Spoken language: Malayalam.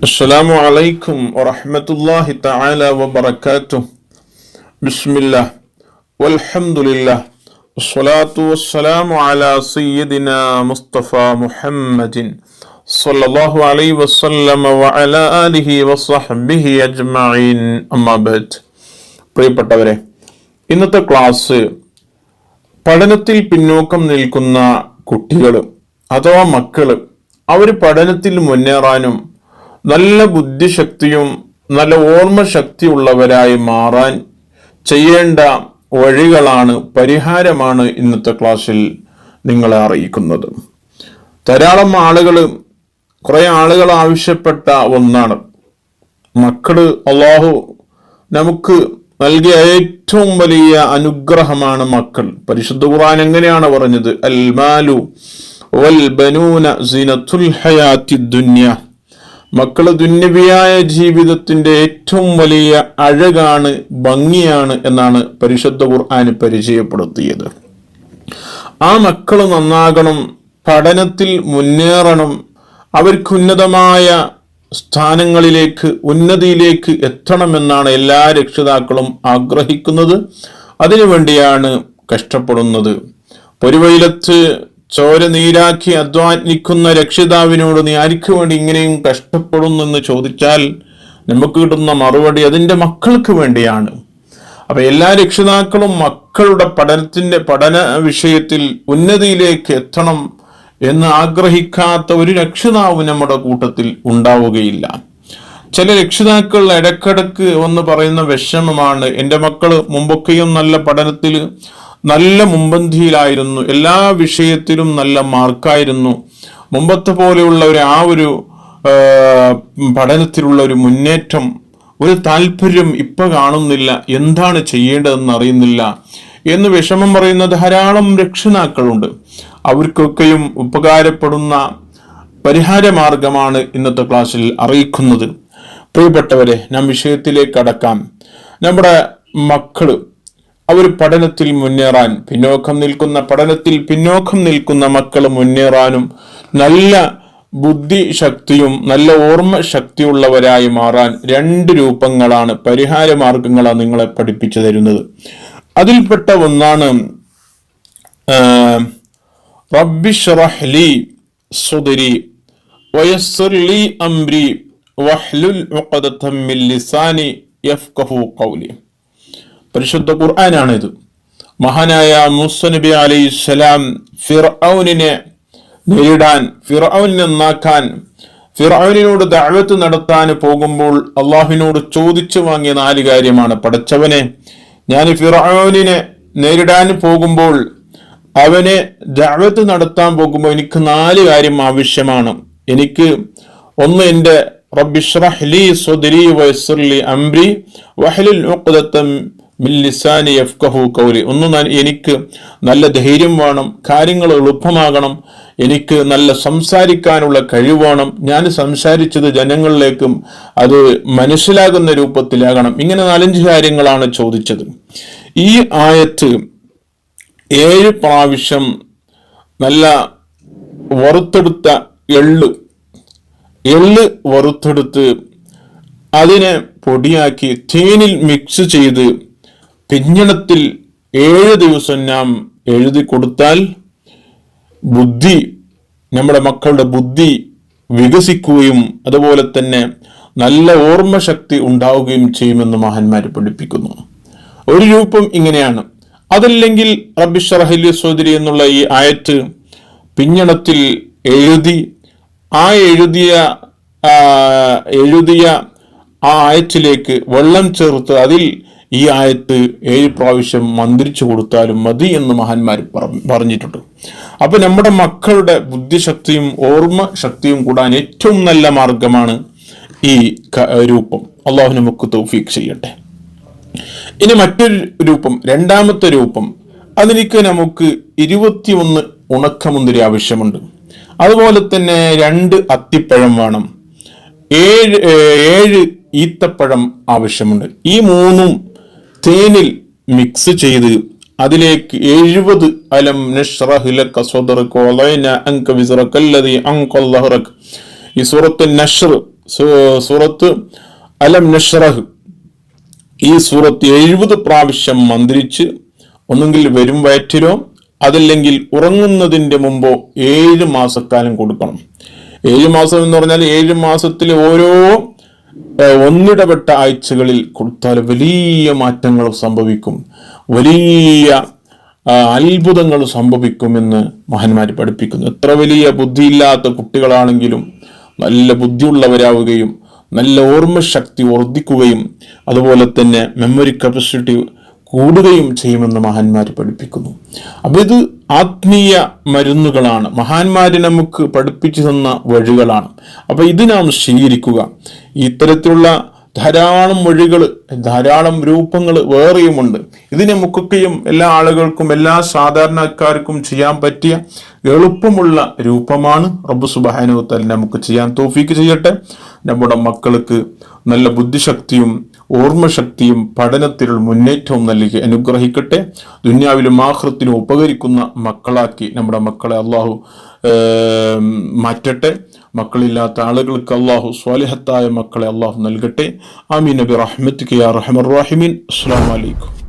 السلام عليكم ورحمة الله تعالى وبركاته بسم الله والحمد لله والصلاة والسلام على سيدنا مصطفى محمد صلى الله عليه وسلم وعلى آله وصحبه أجمعين أما بعد പ്രിയപ്പെട്ടവരെ ഇന്നത്തെ ക്ലാസ് പഠനത്തിൽ പിന്നോക്കം നിൽക്കുന്ന കുട്ടികൾ അഥവാ മക്കള് അവർ പഠനത്തിൽ മുന്നേറാനും നല്ല ബുദ്ധിശക്തിയും നല്ല ഓർമ്മശക്തിയുള്ളവരായി മാറാൻ ചെയ്യേണ്ട വഴികളാണ് പരിഹാരമാണ് ഇന്നത്തെ ക്ലാസ്സിൽ നിങ്ങളെ അറിയിക്കുന്നത്. ധാരാളം ആളുകൾ കുറേ ആളുകൾ ആവശ്യപ്പെട്ട ഒന്നാണ്. മക്കൾ അള്ളാഹു നമുക്ക് നൽകിയ ഏറ്റവും വലിയ അനുഗ്രഹമാണ് മക്കൾ. പരിശുദ്ധ ഖുർആൻ എങ്ങനെയാണ് പറഞ്ഞത്? അൽമാലു വൽ ബനൂന സിനത്തുൽ ഹയാത്തി ദുന്യ. മക്കൾ ദുന്യവിയായ ജീവിതത്തിന്റെ ഏറ്റവും വലിയ അഴകാണ് ഭംഗിയാണ് എന്നാണ് പരിശുദ്ധ ഖുർആൻ പരിചയപ്പെടുത്തിയത്. ആ മക്കൾ നന്നാകണം പഠനത്തിൽ മുന്നേറണം അവർക്ക് ഉന്നതമായ സ്ഥാനങ്ങളിലേക്ക് ഉന്നതിയിലേക്ക് എത്തണമെന്നാണ് എല്ലാ രക്ഷിതാക്കളും ആഗ്രഹിക്കുന്നത്. അതിനുവേണ്ടിയാണ് കഷ്ടപ്പെടുന്നത്. പൊരുവയിലത്ത് ചോര നീരാക്കി അധ്വാനിക്കുന്ന രക്ഷിതാവിനോട് നീ ആർക്ക് വേണ്ടി ഇങ്ങനെയും കഷ്ടപ്പെടുന്നെന്ന് ചോദിച്ചാൽ നമുക്ക് കിട്ടുന്ന മറുപടി അതിന്റെ മക്കൾക്ക് വേണ്ടിയാണ്. അപ്പൊ എല്ലാ രക്ഷിതാക്കളും മക്കളുടെ പഠനത്തിന്റെ പഠന വിഷയത്തിൽ ഉന്നതിയിലേക്ക് എത്തണം എന്ന് ആഗ്രഹിക്കാത്ത ഒരു രക്ഷിതാവ് നമ്മുടെ കൂട്ടത്തിൽ ഉണ്ടാവുകയില്ല. ചില രക്ഷിതാക്കൾ ഇടക്കിടക്ക് എന്ന് പറയുന്ന വിഷമമാണ് എന്റെ മക്കൾ മുമ്പൊക്കെയും നല്ല പഠനത്തിൽ നല്ല മുമ്പന്തിയിലായിരുന്നു. എല്ലാ വിഷയത്തിലും നല്ല മാർക്കായിരുന്നു. മുമ്പത്തെ പോലെയുള്ള ഒരു ആ ഒരു പഠനത്തിലുള്ള ഒരു മുന്നേറ്റം ഒരു താല്പര്യം ഇപ്പൊ കാണുന്നില്ല. എന്താണ് ചെയ്യേണ്ടതെന്ന് അറിയുന്നില്ല. എന്ന് വിഷമം പറയുന്ന ധാരാളം രക്ഷിതാക്കളുണ്ട്. അവർക്കൊക്കെയും ഉപകാരപ്പെടുന്ന പരിഹാര മാർഗമാണ് ഇന്നത്തെ ക്ലാസ്സിൽ അറിയിക്കുന്നത്. പ്രിയപ്പെട്ടവരെ നാം വിഷയത്തിലേക്ക് അടക്കാം നമ്മുടെ മക്കൾ അവർ പഠനത്തിൽ മുന്നേറാൻ പിന്നോക്കം നിൽക്കുന്ന പഠനത്തിൽ പിന്നോക്കം നിൽക്കുന്ന മക്കൾ മുന്നേറാനും നല്ല ബുദ്ധി ശക്തിയും നല്ല ഓർമ്മ ശക്തിയുള്ളവരായി മാറാൻ രണ്ട് രൂപങ്ങളാണ് പരിഹാര മാർഗങ്ങളാണ് നിങ്ങളെ പഠിപ്പിച്ചു തരുന്നത്. അതിൽപ്പെട്ട ഒന്നാണ് റബ്ബിഷ്റഹ്ലി വഹ്ലുൽ ലിസാനി ഖൗലി. പരിശുദ്ധ ഖുർആനാണ് ഇത് മഹാനായ മൂസ നബി അലൈഹി സ്വലാം ഫിർഔനിനെ നേരിടാൻ ഫിർഔനിനെ നന്നാക്കാൻ ഫിർഔനിനോട് ദഅവത്ത് നടത്താൻ പോകുമ്പോൾ അള്ളാഹുവിനോട് ചോദിച്ചു വാങ്ങിയ നാല് കാര്യമാണ്. പടച്ചവനെ ഞാൻ ഫിറൌനിനെ നേരിടാൻ പോകുമ്പോൾ അവനെ ദഅവത്ത് നടത്താൻ പോകുമ്പോൾ എനിക്ക് നാല് കാര്യം ആവശ്യമാണ്. എനിക്ക് ഒന്ന് എന്റെ റബ്ബിഷ്റഹ്ലി സ്വദരി വയസ്സുർ അംബ്രി വഹ്ലുൽ ഉഖ്ദത്തം എഫ്കഹു കൗലി ഒന്ന് എനിക്ക് നല്ല ധൈര്യം വേണം കാര്യങ്ങൾ എളുപ്പമാകണം എനിക്ക് നല്ല സംസാരിക്കാനുള്ള കഴിവ് വേണം ഞാൻ സംസാരിച്ചത് ജനങ്ങളിലേക്കും അത് മനസ്സിലാകുന്ന രൂപത്തിലാകണം. ഇങ്ങനെ നാലഞ്ച് കാര്യങ്ങളാണ് ചോദിച്ചത്. ഈ ആയത്ത് ഏഴ് പ്രാവശ്യം നല്ല വറുത്തെടുത്ത എള്ള് എള്ള് വറുത്തെടുത്ത് അതിനെ പൊടിയാക്കി തേനിൽ മിക്സ് ചെയ്ത് പിഞ്ഞണത്തിൽ ഏഴ് ദിവസം നാം എഴുതി കൊടുത്താൽ ബുദ്ധി നമ്മുടെ മക്കളുടെ ബുദ്ധി വികസിക്കുകയും അതുപോലെ തന്നെ നല്ല ഓർമ്മശക്തി ഉണ്ടാവുകയും ചെയ്യുമെന്ന് മഹാന്മാർ പഠിപ്പിക്കുന്നു. ഒരു രൂപം ഇങ്ങനെയാണ്. അതല്ലെങ്കിൽ റബ്ബിഷറഹലി സോദരി എന്നുള്ള ഈ ആയത്ത് പിഞ്ഞണത്തിൽ എഴുതി ആ എഴുതിയ എഴുതിയ ആ ആയത്തിലേക്ക് വെള്ളം ചേർത്ത് അതിൽ ഈ ആയത്ത് ഏഴ് പ്രാവശ്യം മന്ത്രിച്ചു കൊടുത്താലും മതി എന്ന് മഹാന്മാർ പറഞ്ഞിട്ടുണ്ട്. അപ്പൊ നമ്മുടെ മക്കളുടെ ബുദ്ധിശക്തിയും ഓർമ്മ ശക്തിയും കൂടാൻ ഏറ്റവും നല്ല മാർഗമാണ് ഈ രൂപം. അള്ളാഹു നമുക്ക് തൗഫീഖ് ചെയ്യട്ടെ. ഇനി മറ്റൊരു രൂപം രണ്ടാമത്തെ രൂപം. അതിലേക്ക് നമുക്ക് ഇരുപത്തിയൊന്ന് ഉണക്കമുന്തിരി ആവശ്യമുണ്ട്. അതുപോലെ തന്നെ രണ്ട് അത്തിപ്പഴം വേണം. ഏഴ് ഏഴ് ഈത്തപ്പഴം ആവശ്യമുണ്ട്. ഈ മൂന്നും തേനിൽ മിക്സ് ചെയ്ത് അതിലേക്ക് എഴുപത് അലം ഈ സൂറത്ത് നഷ്ർ സൂറത്ത് അലം നഷ്റഹ്. ഈ സൂറത്ത് എഴുപത് പ്രാവശ്യം മന്ത്രിച്ച് ഒന്നുകിൽ വരും വയറ്റിലോ അതല്ലെങ്കിൽ ഉറങ്ങുന്നതിന്റെ മുമ്പോ ഏഴ് മാസക്കാലം കൊടുക്കണം. ഏഴ് മാസം എന്ന് പറഞ്ഞാൽ ഏഴ് മാസത്തിലെ ഓരോ ഒന്നിടപെട്ട ആഴ്ചകളിൽ കൊടുത്താൽ വലിയ മാറ്റങ്ങൾ സംഭവിക്കും. വലിയ അത്ഭുതങ്ങൾ സംഭവിക്കുമെന്ന് മഹാന്മാർ പഠിപ്പിക്കുന്നു. എത്ര വലിയ ബുദ്ധിയില്ലാത്ത കുട്ടികളാണെങ്കിലും നല്ല ബുദ്ധിയുള്ളവരാവുകയും നല്ല ഓർമ്മശക്തി വർദ്ധിക്കുകയും അതുപോലെ തന്നെ മെമ്മറി കപ്പാസിറ്റി കൂടുകയും ചെയ്യുമെന്ന് മഹാന്മാർ പഠിപ്പിക്കുന്നു. അപ്പം ഇത് ആത്മീയ മരുന്നുകളാണ്. മഹാന്മാര് നമുക്ക് പഠിപ്പിച്ചു തന്ന വഴികളാണ്. അപ്പൊ ഇത് നാം സ്വീകരിക്കുക. ഇത്തരത്തിലുള്ള ധാരാളം വഴികൾ ധാരാളം രൂപങ്ങൾ വേറെയുമുണ്ട്. ഇതിനെ മുക്കുകയും എല്ലാ ആളുകൾക്കും എല്ലാ സാധാരണക്കാർക്കും ചെയ്യാൻ പറ്റിയ എളുപ്പമുള്ള രൂപമാണ് റബ്ബു സുബാനുത്തൽ നമുക്ക് ചെയ്യാൻ തോഫീക്ക് ചെയ്യട്ടെ. നമ്മുടെ മക്കൾക്ക് നല്ല ബുദ്ധിശക്തിയും ഓർമ്മശക്തിയും പഠനത്തിലുള്ള മുന്നേറ്റവും നൽകി അനുഗ്രഹിക്കട്ടെ. ദുന്യാവിലും ആഹൃത്തിനും ഉപകരിക്കുന്ന മക്കളാക്കി നമ്മുടെ മക്കളെ അള്ളാഹു മാറ്റട്ടെ. മക്കളില്ലാത്ത ആളുകൾക്ക് അള്ളാഹു സ്വാലിഹത്തായ മക്കളെ അള്ളാഹു നൽകട്ടെ. ആമീൻ നബി റഹ്മത്ത് الله الرحمن الراحمين. السلام عليكم.